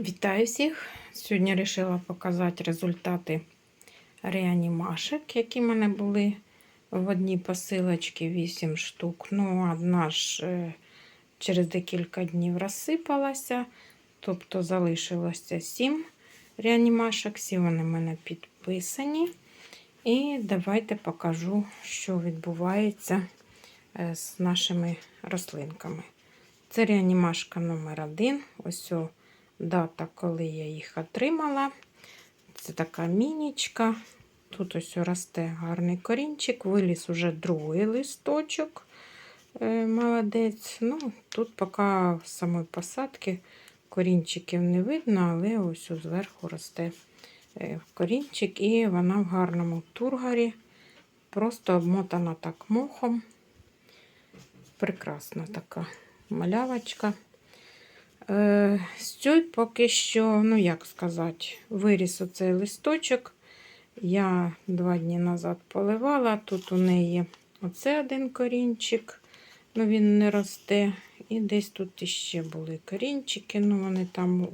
Вітаю всіх! Сьогодні вирішила показати результати реанімашек, які в мене були в одній посилочці 8 штук. Ну, одна ж е, через декілька днів розсипалася, тобто залишилося 7 реанімашек. Всі вони в мене підписані. І давайте покажу, що відбувається е, з нашими рослинками. Це реанімашка номер 1 Ось о дата, коли я їх отримала. Це така мінічка. Тут ось росте гарний корінчик, виліз уже другий листочок. Е, молодець. Ну, Тут поки самої посадки корінчиків не видно, але ось зверху росте е, корінчик, і вона в гарному тургарі. Просто обмотана так мохом. Прекрасна така малявочка. Е, цієї поки що, ну як сказати, виріс оцей листочок. Я два дні назад поливала. Тут у неї оце один корінчик, ну він не росте. І десь тут іще були корінчики, ну вони там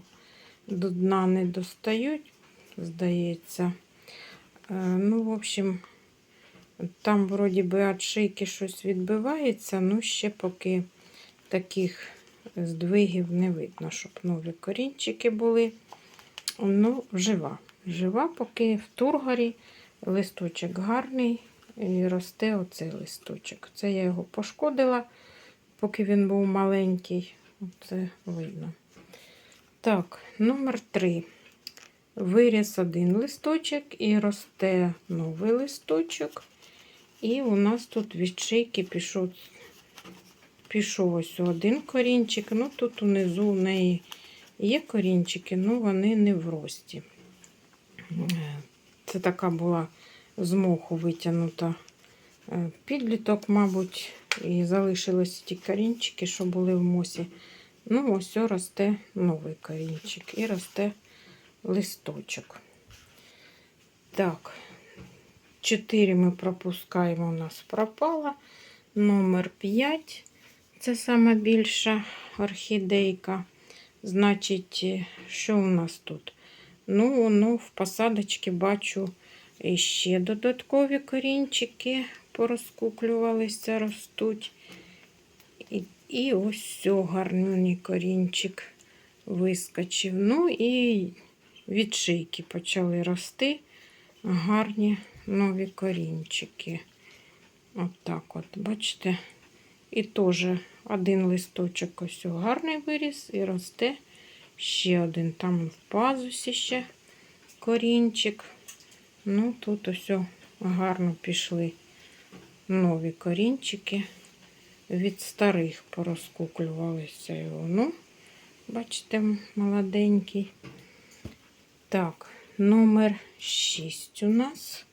до дна не достають, здається. Е, ну, в общем, там, вроді би, від шийки щось відбивається, ну ще поки таких здвигів не видно, щоб нові корінчики були. Ну, жива. Жива, поки в тургорі листочок гарний і росте оцей листочок. Це я його пошкодила, поки він був маленький. Це видно. Так, номер 3. Виріс один листочок і росте новий листочок. І у нас тут від шийки пішов пішов ось один корінчик. Ну тут унизу у неї є корінчики, але ну, вони не в рості. Це така була з моху витягнута е, підліток, мабуть, і залишилися ті корінчики, що були в мосі. Ну, ось росте новий корінчик і росте листочок. Так, 4 ми пропускаємо, у нас пропала. Номер 5. Це сама більша орхідейка. Значить, е, що у нас тут? Ну, ну, в посадочці бачу ще додаткові корінчики порозкуклювалися, ростуть. І і ось все, гарний корінчик вискочив. Ну і від шийки почали рости гарні нові корінчики. От так от, бачите? І теж один листочок ось гарний виріс і росте ще один. Там в пазусі ще корінчик. Ну, тут ось гарно пішли нові корінчики. Від старих порозкуклювалися його. Ну, бачите, молоденький. Так, номер 6 у нас.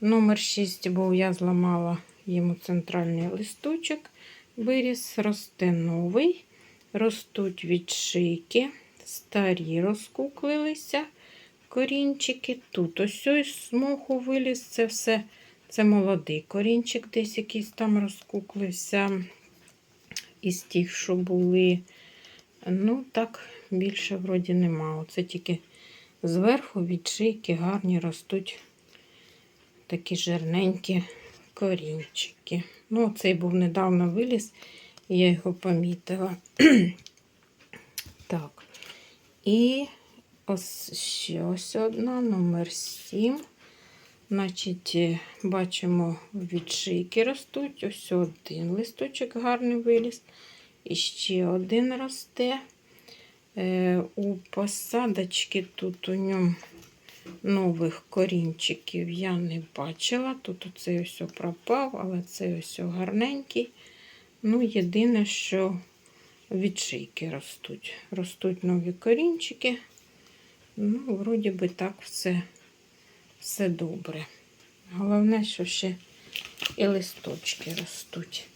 Номер 6 був я зламала йому центральний листочок, виріс, росте новий, ростуть від шийки, старі розкуклилися корінчики. Тут ось ось моху виліз це все. Це молодий корінчик, десь якийсь там розкуклився. Із тих, що були. Ну, так, більше вроді нема. Оце тільки зверху від шийки гарні ростуть такі жирненькі корінчики. Ну, цей був недавно виліз, і я його помітила. так. І ось ще ось одна, номер 7. Значить, е, бачимо, від шийки ростуть. Ось один листочок гарний виліз. І ще один росте. Е, у посадочки тут у ньому нових корінчиків я не бачила. Тут оцей ось пропав, але цей ось гарненький. Ну, єдине, що від шийки ростуть. Ростуть нові корінчики. Ну, вроді би так все, все добре. Головне, що ще і листочки ростуть.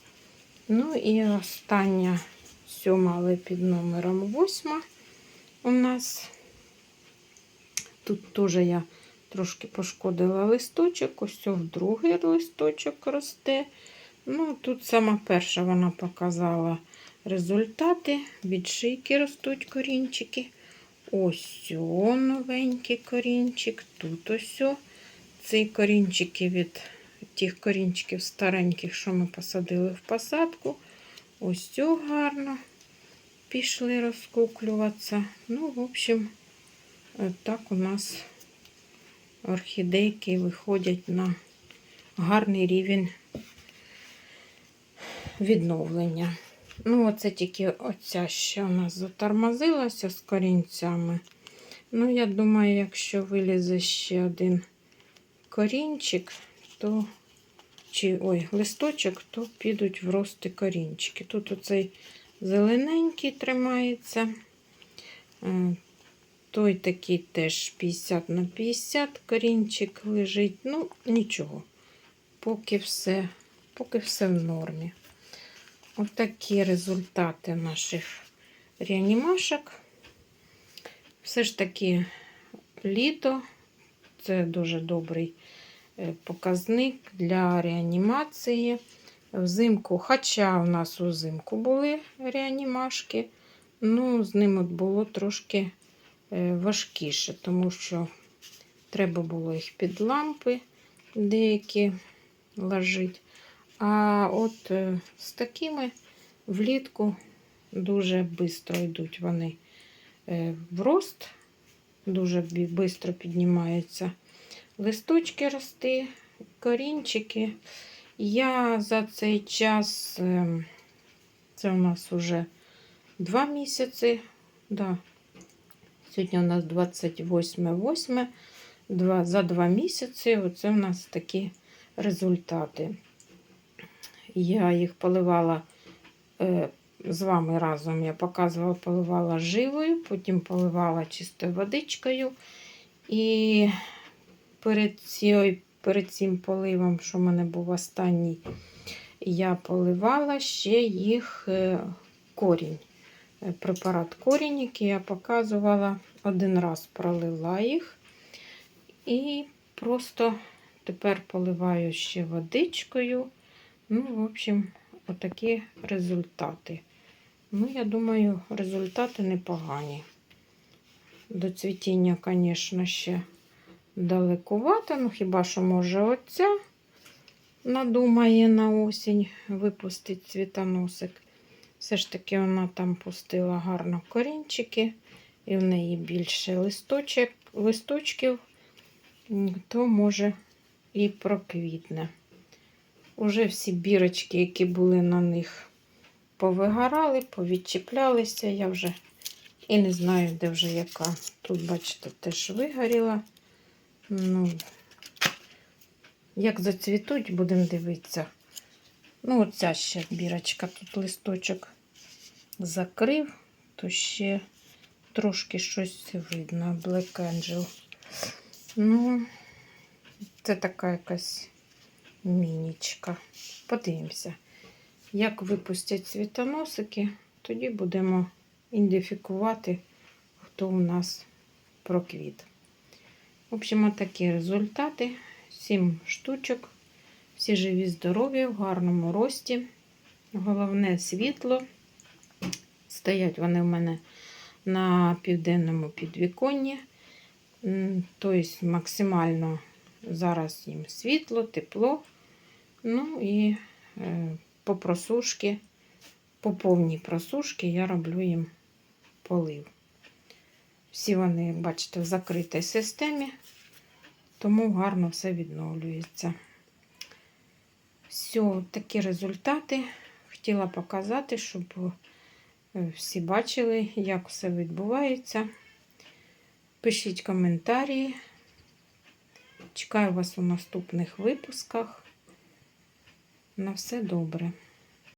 Ну і остання сьома, але під номером восьма у нас Тут теж я трошки пошкодила листочок, ось в другий листочок росте. Ну, Тут сама перша вона показала результати. Від шийки ростуть корінчики. Ось о, новенький корінчик. Тут ось. о. Ці корінчики від тих корінчиків стареньких, що ми посадили в посадку. Ось цю гарно пішли розкуклюватися. Ну, в общем, так у нас орхідейки виходять на гарний рівень відновлення. Ну, оце тільки оця ще у нас затормозилася з корінцями. Ну, я думаю, якщо вилізе ще один корінчик, то чи ой, листочок, то підуть в рости корінчики. Тут оцей зелененький тримається. Той такий теж 50 на 50 корінчик лежить. Ну, нічого. Поки все, поки все в нормі. Ось такі результати наших реанімашок. Все ж таки літо це дуже добрий е, показник для реанімації. Взимку, хоча у нас узимку були реанімашки, ну, з ними було трошки важкіше, тому що треба було їх під лампи деякі ложити. А от е, з такими влітку дуже швидко йдуть вони е, в рост, дуже швидко піднімаються листочки рости, корінчики. Я за цей час, е, це у нас вже два місяці. Да. Сьогодні у нас 28-8. Два, за два місяці оце у нас такі результати. Я їх поливала е, з вами разом. Я показувала, поливала живою, потім поливала чистою водичкою. І перед, цією, перед цим поливом, що в мене був останній, я поливала ще їх е, корінь. Е, Препарат корінь, який я показувала, один раз пролила їх. І просто тепер поливаю ще водичкою. Ну, в общем, отакі результати. Ну, я думаю, результати непогані. До цвітіння, звісно, ще далекувато. Ну, хіба що, може, оця надумає на осінь випустити цвітоносик. Все ж таки, вона там пустила гарно корінчики, і в неї більше листочок, листочків, то може і проквітне. Уже всі бірочки, які були на них, повигорали, повідчіплялися. Я вже і не знаю, де вже яка. Тут, бачите, теж вигоріла. Ну, Як зацвітуть, будемо дивитися. Ну, оця ще бірочка, тут листочок закрив, то ще трошки щось видно. Black Angel. Ну, це така якась мінічка. Подивимося, як випустять світоносики, тоді будемо ідентифікувати, хто у нас проквіт. В общем, такі результати. 7 штучок. Всі живі, здорові, в гарному рості. Головне світло. Стоять вони в мене на південному підвіконні. Тобто максимально зараз їм світло, тепло. Ну і е, по просушки, по повній просушки я роблю їм полив. Всі вони, бачите, в закритій системі, тому гарно все відновлюється. Все, такі результати. Хотіла показати, щоб всі бачили, як все відбувається. Пишіть коментарі. Чекаю вас у наступних випусках. На все добре.